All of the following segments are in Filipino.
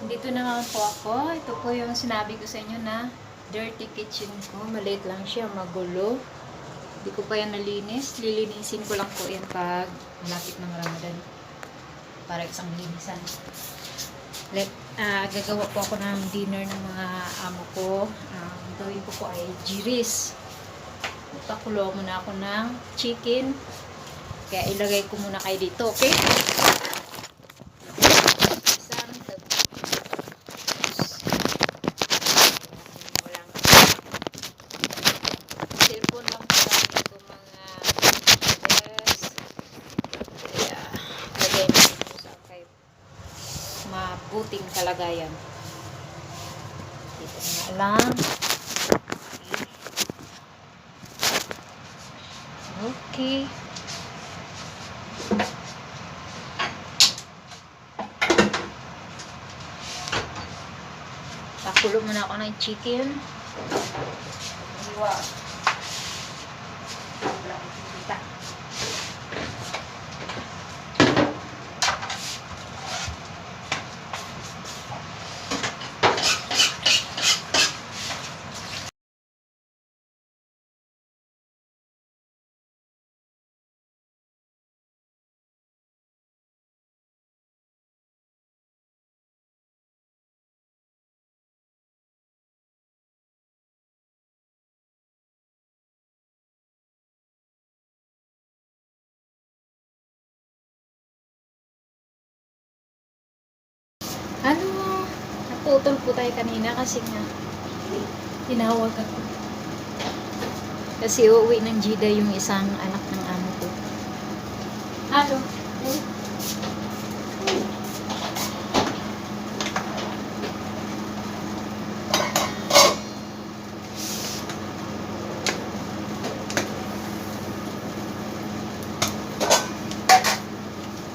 Dito naman po ako. Ito po yung sinabi ko sa inyo na dirty kitchen ko. Maliit lang siya, magulo. Hindi ko pa yan nalinis. Lilinisin ko lang po yan pag malapit ng Ramadan. Para isang linisan. Let, ah, gagawa po ako ng dinner ng mga amo ko. Ang gawin ko po ay giris. Pakulo muna ako ng chicken. Kaya ilagay ko muna kayo dito, okay? Isang tapos walang cellphone lang po lang ito mga yes. Kaya lagay natin po sa kahit mabuting kalagayan. Dito na lang. Okay. Pakulo muna ako ng chicken. Iwa. Kita. Ano? Naputol po tayo kanina kasi nga tinawag ako. Kasi uuwi ng Jida yung isang anak ng amo ko. Ano?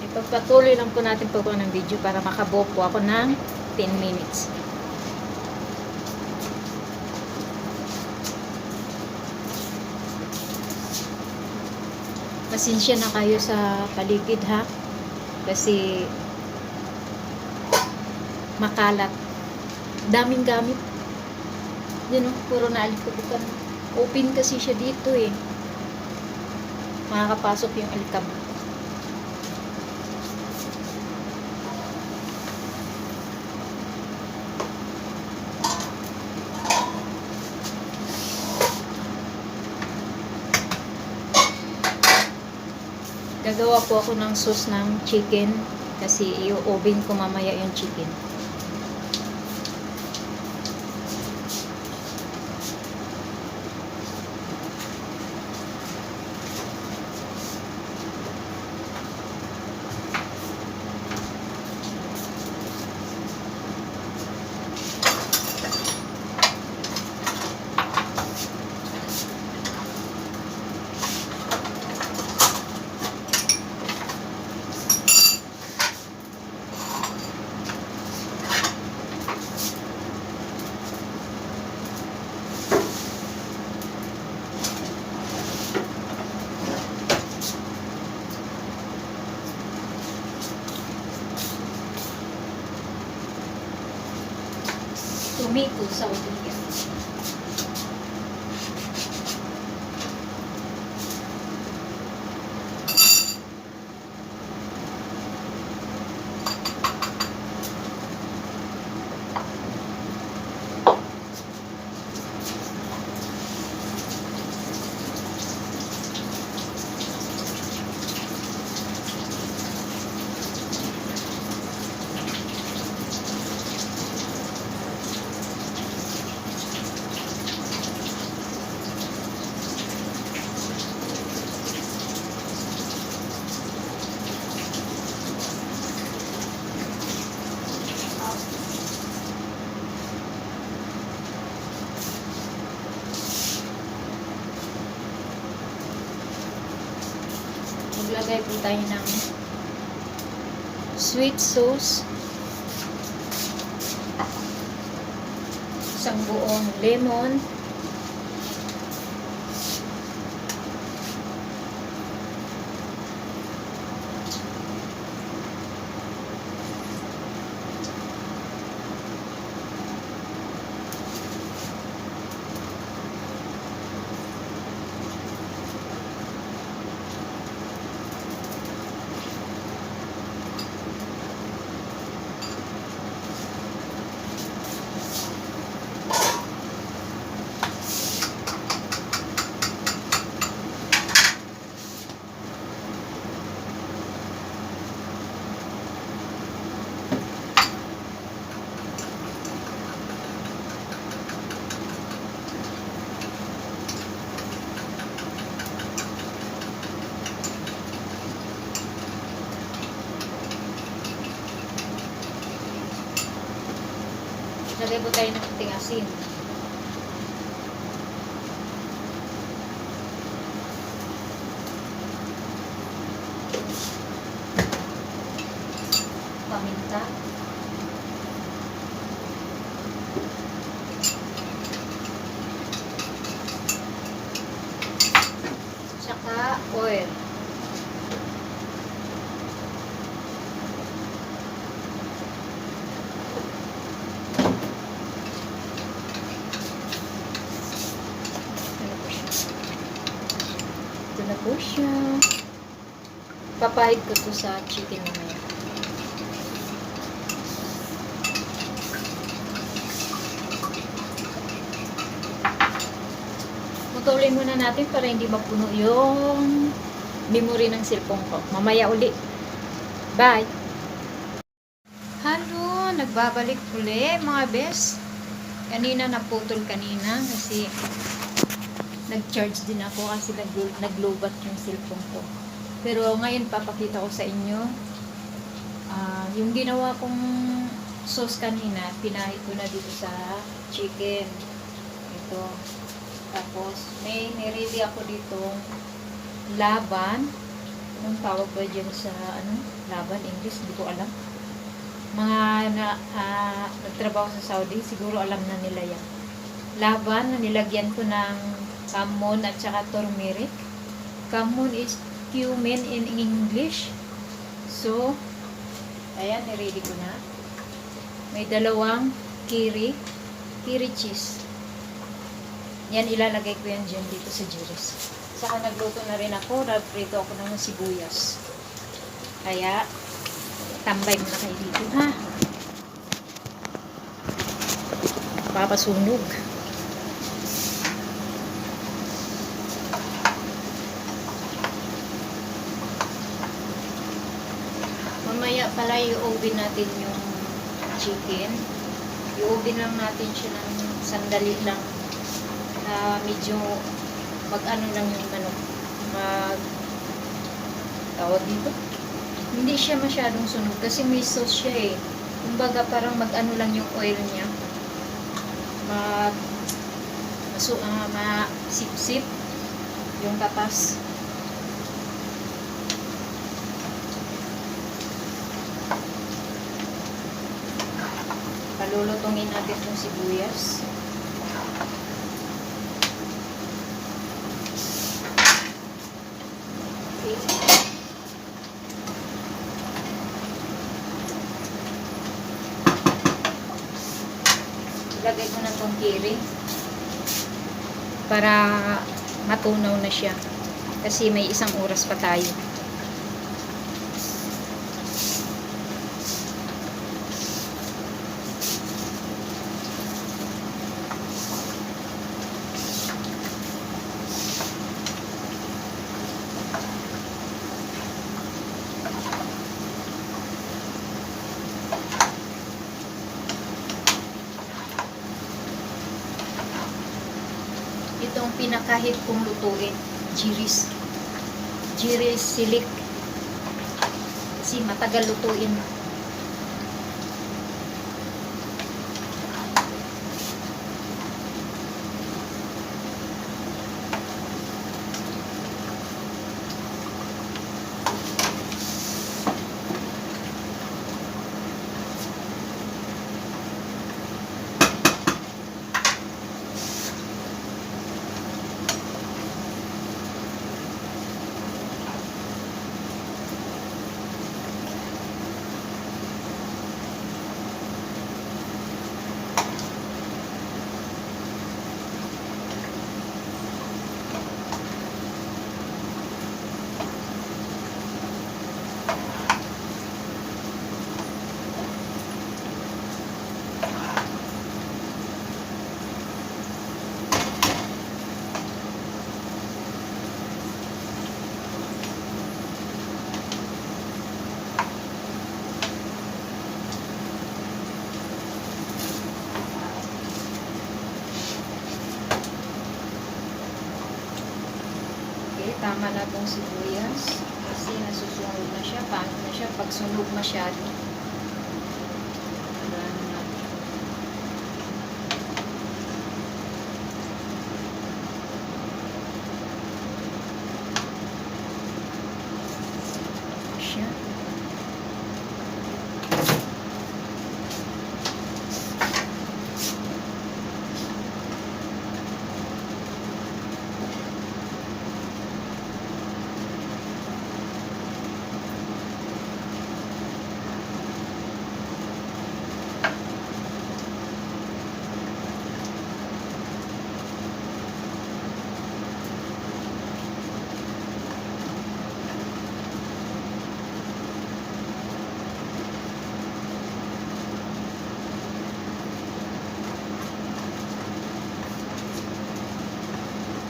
Ipagpatuloy lang po natin po ng video para makabuo po ako ng 10 minutes. Pasensya na kayo sa paligid ha. Kasi makalat. Daming gamit. Yan o, puro na alikabukan. Open kasi siya dito eh. Makakapasok yung alikabok. Gagawa po ako ng sauce ng chicken kasi i-oven ko mamaya yung chicken. So. Tayo ng sweet sauce. Isang buong lemon. Lagay po tayo ng kunting asin. Paminta. Tsaka oil. Ito na po siya. Ito na po siya. Papahid ko to sa chicken mamaya. Putulin muna natin para hindi mapuno yung memory ng cellphone ko. Mamaya uli. Bye! Hello! Nagbabalik uli mga bes. Kanina naputol kanina kasi nag-charge din ako kasi nag- naglobat yung cellphone ko. Pero ngayon papakita ko sa inyo ah, yung ginawa kong sauce kanina, pinahid ko na dito sa chicken. Ito. Tapos, may nirili ako dito laban. Anong tawag ba dyan sa, ano, laban, English, hindi ko alam. Mga na, ah, nagtrabaho sa Saudi, siguro alam na nila yan. Laban na nilagyan ko ng kamon at saka turmeric. Kamon is cumin in English. So, ayan, nirili ko na. May dalawang kiri, kiri cheese. Yan, ilalagay ko yan dyan dito sa jiris. Saka nagluto na rin ako, nagprito ako ng sibuyas. Kaya, tambay muna kayo dito, ha? Papasunog. Mamaya pala i-oven natin yung chicken. I-oven lang natin siya ng sandali lang na medyo mag-ano lang yung ano, mag tawag dito. Hindi siya masyadong sunog kasi may sauce siya eh. Kumbaga parang mag-ano lang yung oil niya. Mag masu uh, ma-sip-sip yung katas. Natin yung sibuyas. Okay. Ilagay ko na itong kiri para matunaw na siya. Kasi may isang oras pa tayo. Itong pinakahit kong lutuin, jiris. Jiris silik. Kasi matagal lutuin. tama na itong sibuyas kasi nasusunog na siya, paano na siya pag sunog masyado. Thank.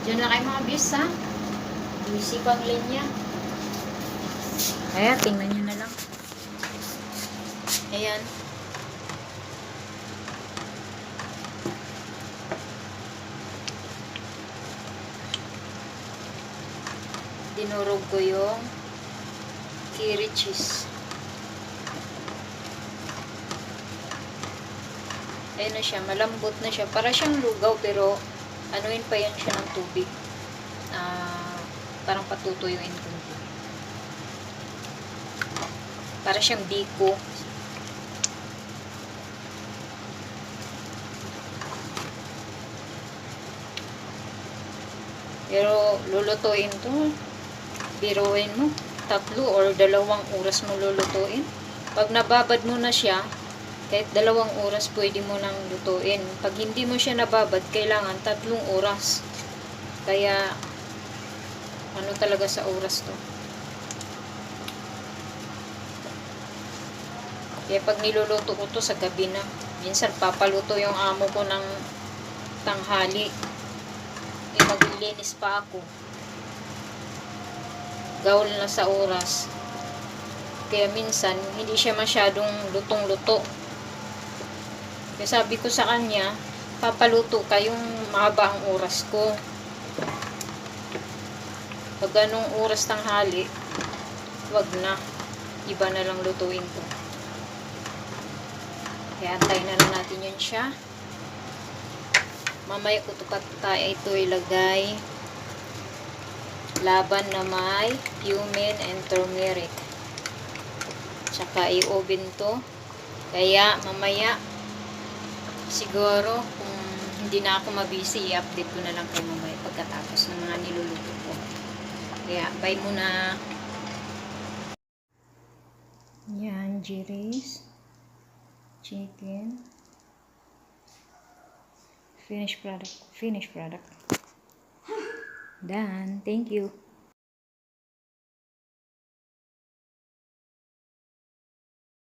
Diyan lang kayo mga bis ha. Busy pang linya. Kaya tingnan nyo na lang. Ayan. Dinurog ko yung kiri cheese. Ayan na siya, malambot na siya. Para siyang lugaw pero anuin pa yan siya ng tubig. Ah, parang patutuyuin ko. Para siyang biko. Pero lulutuin to. Biruin mo. Tatlo or dalawang oras mo lulutuin. Pag nababad mo na siya, kahit dalawang oras pwede mo nang lutuin. Pag hindi mo siya nababad, kailangan tatlong oras. Kaya, ano talaga sa oras to. Kaya pag niluluto ko to sa gabi na, minsan papaluto yung amo ko ng tanghali. Eh, maglilinis pa ako. Gawal na sa oras. Kaya minsan, hindi siya masyadong lutong-luto. Kaya sabi ko sa kanya, papaluto ka yung mahaba ang oras ko. Pag anong oras tanghali, wag na. Iba na lang lutuin ko. Kaya antayin na lang natin yun siya. Mamaya ko tayo ito ilagay. Laban na may cumin and turmeric. Tsaka i-oven to. Kaya mamaya siguro kung hindi na ako mabisi, i-update ko na lang kayo mamaya pagkatapos ng mga niluluto ko. Kaya bye muna. Yan, jiris. Chicken. Finished product. Finished product. Done. Thank you.